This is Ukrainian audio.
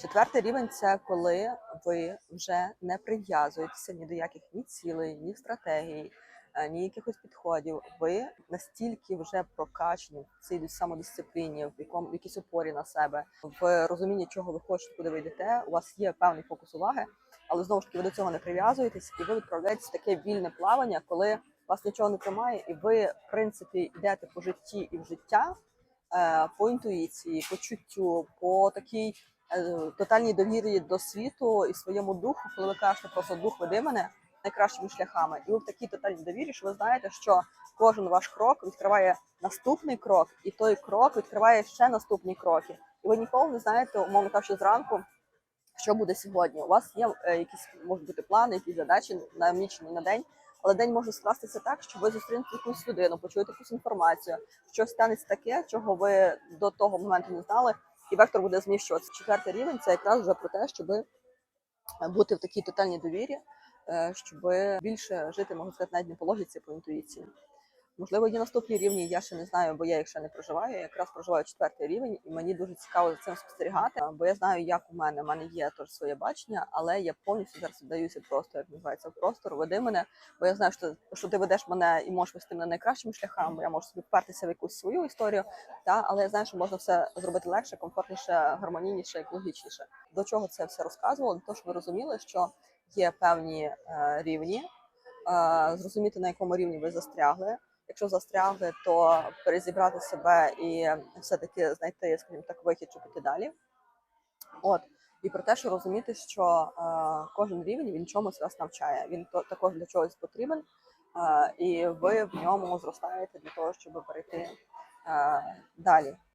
Четвертий рівень це коли ви вже не прив'язуєтеся ні до яких ні цілей, ні стратегій, е, ні якихось підходів. Ви настільки вже прокачені в цій самодисципліні, в якому в якійсь опорі на себе, в розумінні, чого ви хочете, куди ви йдете. У вас є певний фокус уваги, але знову ж таки ви до цього не прив'язуєтесь, і ви відправляєтесь в таке вільне плавання, коли вас нічого не тримає, і ви, в принципі, йдете по житті і в життя е, по інтуїції, по чуттю, по такій тотальній довірі до світу і своєму духу, коли ви кажете просто дух веди мене найкращими шляхами. І ви в такій тотальній довірі, що ви знаєте, що кожен ваш крок відкриває наступний крок, і той крок відкриває ще наступні кроки. І ви ніколи не знаєте, умовно кажучи, зранку. Що буде сьогодні? У вас є е, якісь можуть бути плани, якісь задачі намічені на день, але день може скластися так, що ви зустрінете якусь людину, почуєте якусь інформацію, щось станеться таке, чого ви до того моменту не знали, і вектор буде зміщуватися. Четвертий рівень це якраз вже про те, щоб бути в такій тотальній довірі, е, щоб більше жити, можна сказати, навіть не по логіці, по інтуїції. Можливо, є наступні рівні, я ще не знаю, бо я їх ще не проживаю. Я якраз проживаю четвертий рівень, і мені дуже цікаво за цим спостерігати, бо я знаю, як у мене. У мене є теж своє бачення, але я повністю зараз віддаюся просто, як називається, в простор, веди мене. Бо я знаю, що, що ти ведеш мене і можеш вести мене найкращими шляхами. Я можу собі впертися в якусь свою історію, та але я знаю, що можна все зробити легше, комфортніше, гармонійніше, екологічніше. До чого це все розказувало? Щоб ви розуміли, що є певні е, рівні, е, зрозуміти на якому рівні ви застрягли. Якщо застрягли, то перезібрати себе і все-таки знайти, скажімо так, вихід, щоб піти далі. От і про те, що розуміти, що е, кожен рівень він чомусь вас навчає. Він то також для чогось потрібен, е, і ви в ньому зростаєте для того, щоб перейти е, далі.